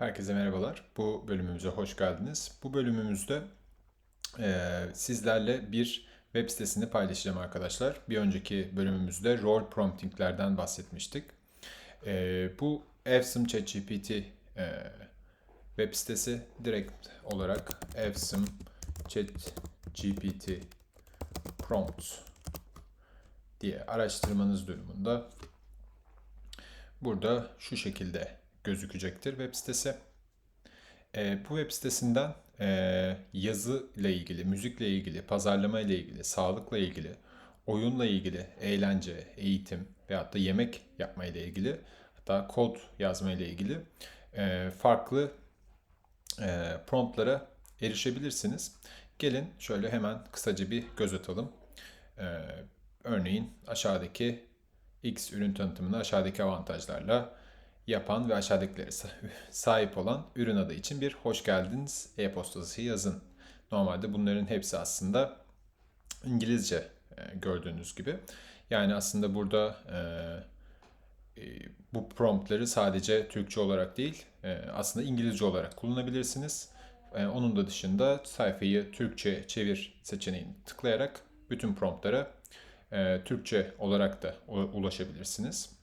Herkese merhabalar. Bu bölümümüze hoş geldiniz. Bu bölümümüzde eee, sizlerle bir web sitesini paylaşacağım arkadaşlar. Bir önceki bölümümüzde role promptinglerden bahsetmiştik. Eee, bu Epson ChatGPT eee, web sitesi direkt olarak Epson ChatGPT prompts diye araştırmanız durumunda burada şu şekilde gözükecektir web sitesi. E, bu web sitesinden e, yazı ile ilgili, müzikle ilgili, pazarlama ile ilgili, sağlıkla ilgili, oyunla ilgili, eğlence, eğitim veyahut da yemek yapma ile ilgili, hatta kod yazma ile ilgili e, farklı e, promptlara erişebilirsiniz. Gelin şöyle hemen kısaca bir göz atalım. E, örneğin aşağıdaki X ürün tanıtımını aşağıdaki avantajlarla yapan ve aşağıdakileri sa- sahip olan ürün adı için bir hoş geldiniz e-postası yazın. Normalde bunların hepsi aslında İngilizce e, gördüğünüz gibi. Yani aslında burada e, e, bu promptları sadece Türkçe olarak değil, e, aslında İngilizce olarak kullanabilirsiniz. E, onun da dışında sayfayı Türkçe çevir seçeneğini tıklayarak bütün promptlara e, Türkçe olarak da ulaşabilirsiniz.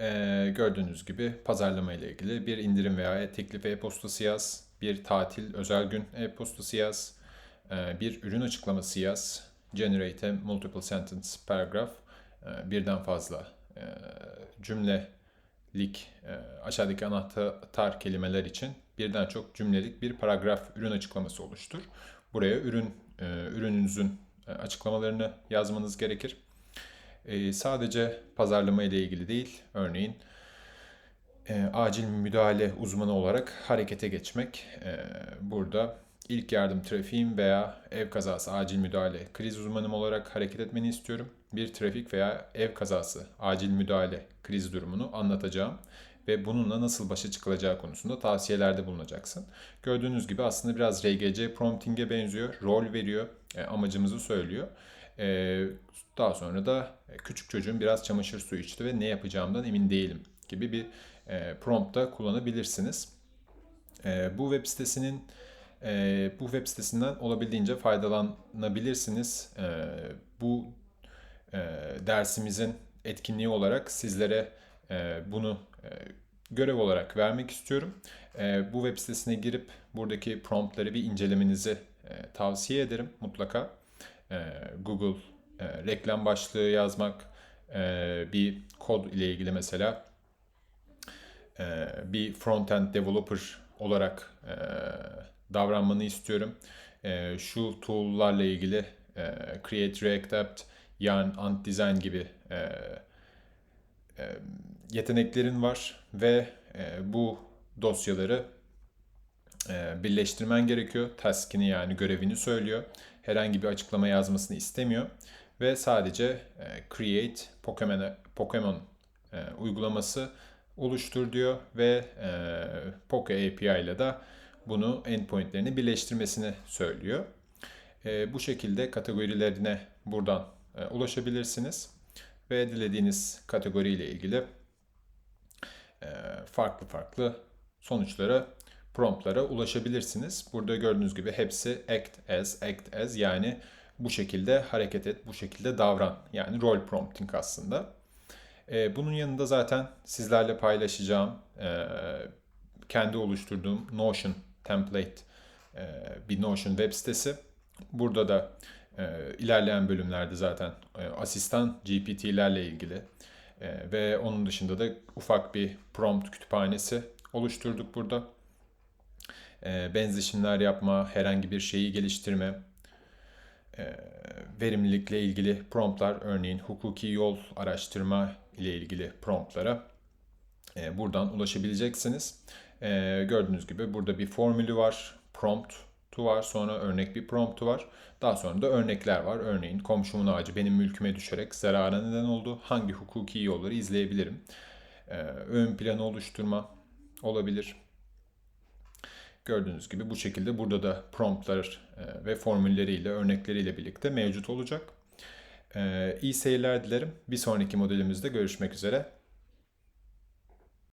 Ee, gördüğünüz gibi pazarlama ile ilgili bir indirim veya teklif e-postası yaz, bir tatil özel gün e-postası yaz, ee, bir ürün açıklaması yaz, generate a multiple sentence paragraph, ee, birden fazla e, cümlelik e, aşağıdaki anahtar kelimeler için birden çok cümlelik bir paragraf ürün açıklaması oluştur. Buraya ürün e, ürününüzün e, açıklamalarını yazmanız gerekir. Ee, sadece pazarlama ile ilgili değil, örneğin e, acil müdahale uzmanı olarak harekete geçmek. E, burada ilk yardım trafiğim veya ev kazası acil müdahale kriz uzmanım olarak hareket etmeni istiyorum. Bir trafik veya ev kazası acil müdahale kriz durumunu anlatacağım ve bununla nasıl başa çıkılacağı konusunda tavsiyelerde bulunacaksın. Gördüğünüz gibi aslında biraz RGC prompting'e benziyor. Rol veriyor, e, amacımızı söylüyor. E, daha sonra da e, küçük çocuğum biraz çamaşır suyu içti ve ne yapacağımdan emin değilim gibi bir e, prompt da kullanabilirsiniz. E, bu web sitesinin e, bu web sitesinden olabildiğince faydalanabilirsiniz. E, bu e, dersimizin etkinliği olarak sizlere e, bunu e, görev olarak vermek istiyorum. E, bu web sitesine girip buradaki promptları bir incelemenizi e, tavsiye ederim mutlaka. E, Google e, reklam başlığı yazmak, e, bir kod ile ilgili mesela e, bir front-end developer olarak davranmanı istiyorum. Şu tool'larla ilgili Create, React App, Yarn, Ant Design gibi yeteneklerin var ve bu dosyaları birleştirmen gerekiyor. Task'ini yani görevini söylüyor. Herhangi bir açıklama yazmasını istemiyor ve sadece e, create Pokemon Pokemon e, uygulaması oluştur diyor ve e, Poke API ile de bunu endpointlerini birleştirmesini söylüyor. Bu şekilde kategorilerine buradan ulaşabilirsiniz ve dilediğiniz kategori ile ilgili farklı farklı sonuçlara, promptlara ulaşabilirsiniz. Burada gördüğünüz gibi hepsi act as, act as yani bu şekilde hareket et, bu şekilde davran. Yani role prompting aslında. E, bunun yanında zaten sizlerle paylaşacağım e, kendi oluşturduğum Notion template e, bir Notion web sitesi. Burada da e, ilerleyen bölümlerde zaten e, asistan GPT'lerle ilgili e, ve onun dışında da ufak bir prompt kütüphanesi oluşturduk burada. E, yapma, herhangi bir şeyi geliştirme, e, verimlilikle ilgili promptlar, örneğin hukuki yol araştırma ile ilgili promptlara buradan ulaşabileceksiniz. Gördüğünüz gibi burada bir formülü var, promptu var, sonra örnek bir promptu var. Daha sonra da örnekler var. Örneğin komşumun ağacı benim mülküme düşerek zarara neden oldu. Hangi hukuki yolları izleyebilirim? E, ön planı oluşturma olabilir. Gördüğünüz gibi bu şekilde burada da promptlar e, ve formülleriyle, örnekleriyle birlikte mevcut olacak. E, İyi seyirler dilerim. Bir sonraki modelimizde görüşmek üzere.